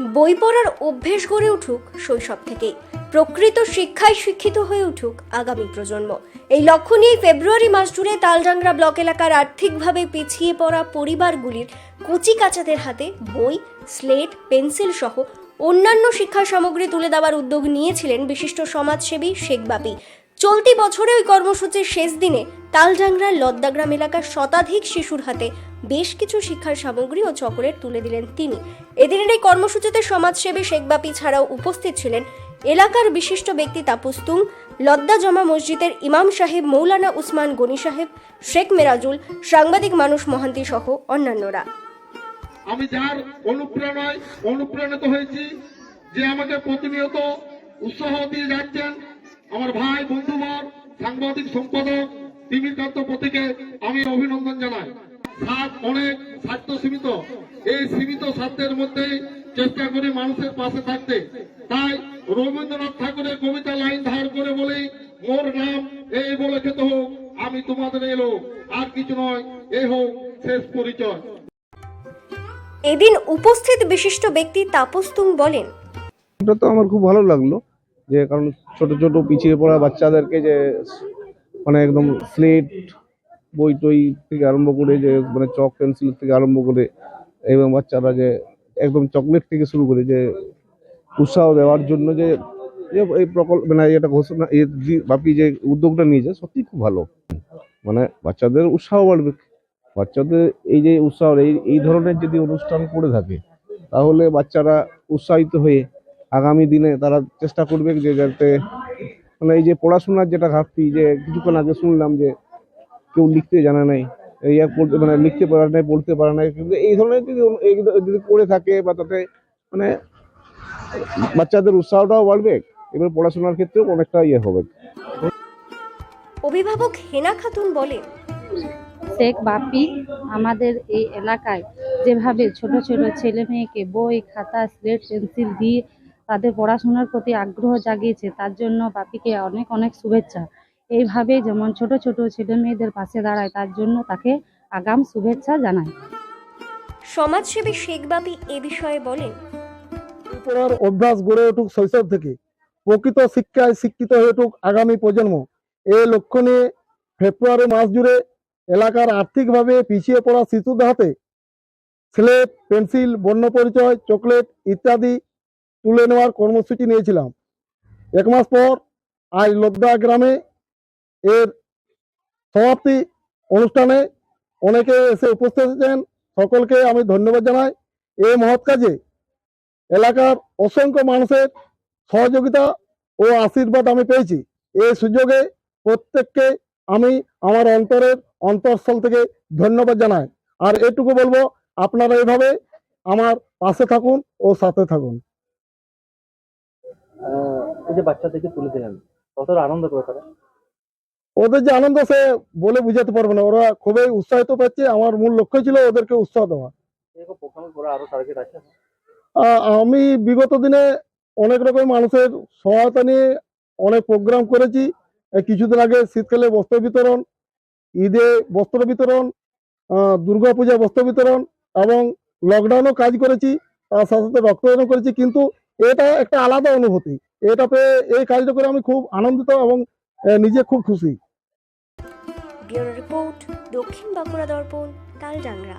বই পড়ার অভ্যেস গড়ে উঠুক শৈশব থেকেই। প্রকৃত শিক্ষায় শিক্ষিত হয়ে উঠুক আগামী প্রজন্ম। এই লক্ষ্য নিয়েই ফেব্রুয়ারি মাস জুড়ে তালডাংরা ব্লক এলাকার আর্থিকভাবে পিছিয়ে পড়া পরিবারগুলির কচি কাচাদের হাতে বই, স্লেট, পেন্সিল সহ অন্যান্য শিক্ষা সামগ্রী তুলে দেওয়ার উদ্যোগ নিয়েছিলেন বিশিষ্ট সমাজসেবী শেখ বাপি। চলতি বছরে ওই কর্মসূচির শেষ দিনে তালডাংরার লদ্দাগ্রাম এলাকার শতাধিক শিশুর হাতে বেশ কিছু শিক্ষার সামগ্রী ও চকোলেট তুলে দিলেন তিনি। এদিনের এই কর্মসূচিতে সমাজসেবী শেখ বাপি ছাড়াও উপস্থিত ছিলেন এলাকার বিশিষ্ট ব্যক্তি তাপুস্তুং লদ্দা জমা মসজিদের ইমাম সাহেব মৌলানা উসমান গনি সাহেব, শেখ মেরাজুল, সাংবাদিক মানুষ মহান্তি সহ অন্যান্যরা। আমি যার অনুপ্রেরণায় অনুপ্রাণিত হয়েছি যে আমাকে প্রতিনিয়ত উৎসাহ দিয়ে যাচ্ছেন আমার ভাই বন্ধুবর সাংবাদিক সম্পাদক তিমিরকান্ত প্রতীকে আমি অভিনন্দন জানাই। সাত অনেক স্বার্থ সীমিত। এই সীমিত স্বার্থের মধ্যেই চেষ্টা করি মানুষের পাশে থাকতে। তাই রবীন্দ্রনাথ ঠাকুরের কবিতা লাইন ধার করে বলেই মোর নাম এই বলে খেতে হোক আমি তোমাদের এলো আর কিছু নয় এ হোক শেষ পরিচয়। এদিন উপস্থিত বিশিষ্ট ব্যক্তি তাপস্তুং বলেন এটা তো আমার খুব ভালো লাগল। যে কারণ ছোট ছোট পিছিয়ে পড়া বাচ্চাদেরকে যে মানে একদম স্লেট বই টই থেকে আরম্ভ করে যে মানে চক পেন্সিল থেকে আরম্ভ করে এবং বাচ্চারা যে একদম চকলেট থেকে শুরু করে যে উৎসাহ দেওয়ার জন্য যে এই প্রকল্প মানে এটা ঘোষণা বাপি যে উদ্যোগটা নিয়েছে সত্যি খুব ভালো। মানে বাচ্চাদের উৎসাহ বাড়বে। বাচ্চাদের এই যে উৎসাহ, এই এই ধরনের যদি অনুষ্ঠান করে থাকে, তাহলে বাচ্চারা উৎসাহিত হয়ে আগামী দিনে তারা চেষ্টা করবে যে যাতে মানে এই যে পড়াশোনার যেটা ঘাটতি যে কিছুক্ষণ আগে শুনলাম যে কেউ লিখতে জানে নাই এই পড়তে মানে লিখতে পারে নাই পড়তে পারে নাই কিন্তু এই ধরনের যদি যদি করে থাকে বা তাতে মানে বাচ্চাদের উৎসাহটাও বাড়বে এবার পড়াশোনার ক্ষেত্রেও অনেকটা ইয়ে হবে। অভিভাবক হেনা খাতুন বলেন শেখ বাপি আমাদের এই এলাকায় যেভাবে ছোট ছোট ছেলে মেয়েকে বই খাতা স্লেট পেন্সিল দিয়ে তাদের পড়াশোনার প্রতি আগ্রহ জাগিয়েছে তার জন্য বাপিকে অনেক অনেক শুভেচ্ছা। এইভাবে যেমন ছোট ছোট ছেলে মেয়েদের পাশে দাঁড়ায় তার জন্য তাকে আগাম শুভেচ্ছা জানাই। সমাজসেবী শেখ বাপি এ বিষয়ে বলেন পড়ার অভ্যাস গড়ে উঠুক শৈশব থেকে প্রকৃত শিক্ষায় শিক্ষিত হয়ে উঠুক আগামী প্রজন্ম। এই লক্ষ্য নিয়ে ফেব্রুয়ারি মাস জুড়ে এলাকার আর্থিকভাবে পিছিয়ে পড়া শিশুদের হাতে স্লেট পেন্সিল বর্ণ পরিচয় চকলেট ইত্যাদি তুলে নেওয়ার কর্মসূচি নিয়েছিলাম। এক মাস পর আজ লোকদা গ্রামে এর সমাপ্তি অনুষ্ঠানে অনেকে এসে উপস্থিত হয়েছেন। সকলকে আমি ধন্যবাদ জানাই। এই মহৎ কাজে এলাকার অসংখ্য মানুষের সহযোগিতা ও আশীর্বাদ আমি পেয়েছি। এই সুযোগে প্রত্যেককে আমি আমার অন্তরের অন্তঃস্থল থেকে ধন্যবাদ জানাই। আর এটুকু বলব, আপনারা এভাবে আমার পাশে থাকুন ও সাথে থাকুন। এই যে বাচ্চাদেরকে তুলে দিলেন কতটা আনন্দ করে তারা? ওদের যে আনন্দ সে বলে বুঝাতে পারব না। ওরা খুবই উৎসাহিত পাচ্ছে। আমার মূল লক্ষ্য ছিল ওদেরকে উৎসাহ দেওয়া। আমি বিগত দিনে অনেক রকম মানুষের সহায়তা নিয়ে অনেক প্রোগ্রাম করেছি। কিছুদিন আগে শীতকালে বস্ত্র বিতরণ ঈদে বস্ত্র বিতরণ আহ, দুর্গাপূজা বস্ত্র বিতরণ এবং লকডাউনও কাজ করেছি। তার সাথে সাথে রক্তদানও করেছি। কিন্তু এটা একটা আলাদা অনুভূতি। এটা পেয়ে এই কাজটা করে আমি খুব আনন্দিত এবং নিজে খুব খুশি। রিপোর্ট, দক্ষিণ বাঁকুড়া দর্পণ, তালডাংরা।